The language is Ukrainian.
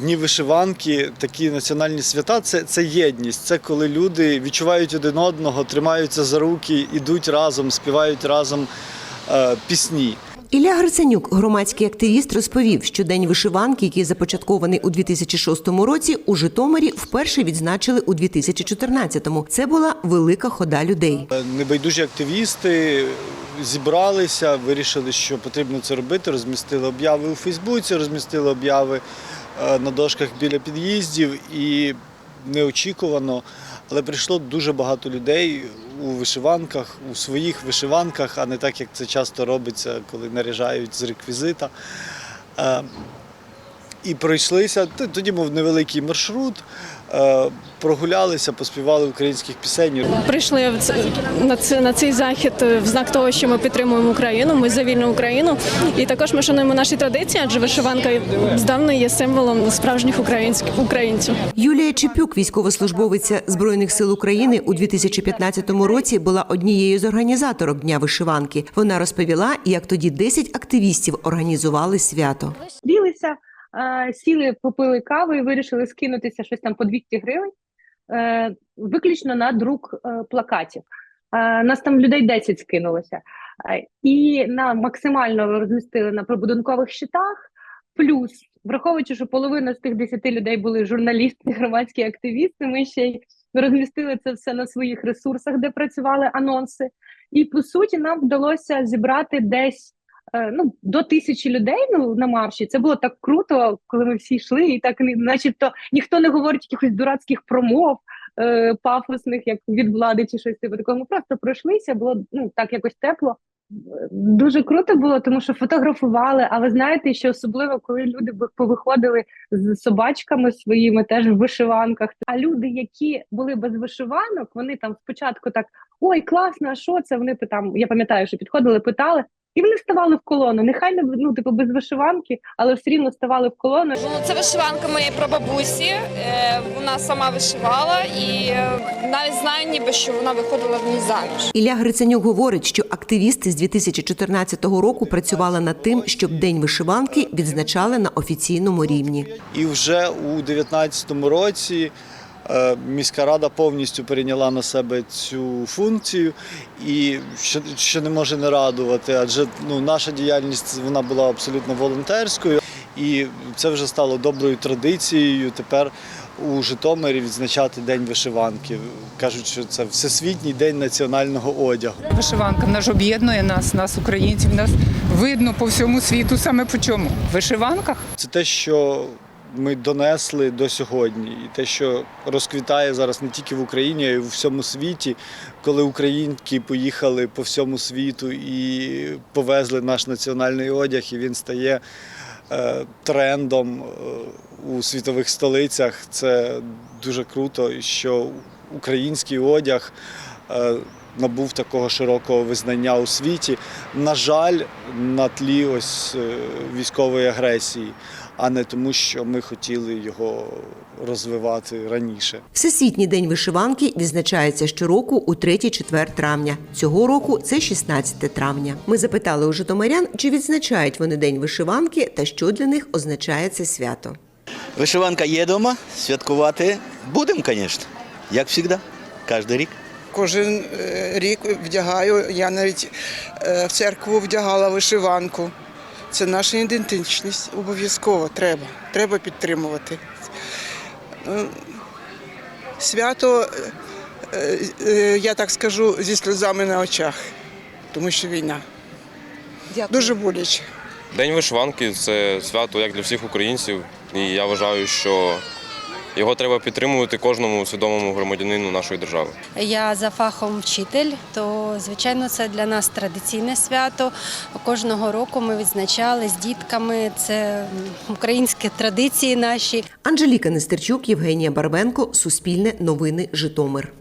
Дні вишиванки, такі національні свята це, це єдність. Це коли люди відчувають один одного, тримаються за руки, ідуть разом, співають разом е, пісні. Ілля Гриценюк, громадський активіст, розповів, що день вишиванки, який започаткований у 2006 році, у Житомирі вперше відзначили у 2014-му. Це була велика хода людей. Е, Небайдужі активісти зібралися, вирішили, що потрібно це робити. Розмістили обяви у Фейсбуці, розмістили обяви на дошках біля під'їздів і неочікувано, але прийшло дуже багато людей у вишиванках, у своїх вишиванках, а не так, як це часто робиться, коли наряжають з реквізита. Е, І пройшлися, тоді був невеликий маршрут, е, прогулялися, поспівали українських пісень. Прийшли на це на цей захід е, в знак того, що ми підтримуємо Україну. Ми за вільну Україну, і також ми шануємо наші традиції, адже вишиванка здавна є символом справжніх українських українців. Юлія Чепюк, військовослужбовиця збройних сил України, у 2015 році була однією з організаторок дня вишиванки. Вона розповіла, як тоді 10 активістів організували свято. е, сіли, попили каву і вирішили скинутися щось там по 200 гривень, е, виключно на друк е, плакатів. Е, Нас там людей 10 скинулося. І на максимально розмістили на прибудинкових щитах. Плюс, враховуючи, що половина з тих 10 людей були журналісти, громадські активісти, ми ще й розмістили це все на своїх ресурсах, де працювали анонси. І по суті, нам вдалося зібрати десь ну, до тисячі людей ну, на марші. Це було так круто, коли ми всі йшли, і так начебто ніхто не говорить якихось дурацьких промов е, пафосних, як від влади чи щось типу такого. Ми просто пройшлися, було ну так якось тепло. Е, Дуже круто було, тому що фотографували. А ви знаєте, що особливо, коли люди повиходили з собачками своїми, теж в вишиванках. А люди, які були без вишиванок, вони там спочатку так ой, класно, а що це? Вони там, я пам'ятаю, що підходили, питали, і вони ставали в колону. Нехай не ну, типу, без вишиванки, але все рівно ставали в колону. Ну, це вишиванка моєї прабабусі. Е, Вона сама вишивала і е, навіть знаю, ніби що вона виходила в ній заміж. Ілля Гриценюк говорить, що активісти з 2014 року працювали над тим, щоб день вишиванки відзначали на офіційному рівні. І вже у 2019 році міська рада повністю перейняла на себе цю функцію, і що, що не може не радувати, адже ну, наша діяльність вона була абсолютно волонтерською, і це вже стало доброю традицією. Тепер у Житомирі відзначати День вишиванки. Кажуть, що це всесвітній день національного одягу. Вишиванка вона ж об'єднує нас, нас, українців, нас видно по всьому світу саме по чому? В вишиванках. Це те, що ми донесли до сьогодні, і те, що розквітає зараз не тільки в Україні, а й у всьому світі, коли українки поїхали по всьому світу і повезли наш національний одяг, і він стає е, трендом е, у світових столицях. Це дуже круто, що український одяг. Набув такого широкого визнання у світі. На жаль, на тлі ось е, військової агресії, а не тому, що ми хотіли його розвивати раніше. Всесвітній день вишиванки відзначається щороку у 3-4 травня. Цього року це 16 травня. Ми запитали у житомирян, чи відзначають вони день вишиванки та що для них означає це свято. Вишиванка є вдома, святкувати будемо, звісно, як завжди, кожен рік. Кожен е, рік вдягаю. Я навіть е, в церкву вдягала вишиванку. Це наша ідентичність. Обов'язково треба. Треба підтримувати. Свято, е, е, я так скажу, зі сльозами на очах, тому що війна. Дуже боляче. День вишиванки це свято як для всіх українців, і я вважаю, що його треба підтримувати кожному свідомому громадянину нашої держави. Я за фахом вчитель, то звичайно це для нас традиційне свято. Кожного року ми відзначали з дітками. Це українські традиції наші. Анжеліка Нестерчук, Євгенія Барбенко, Суспільне новини, Житомир.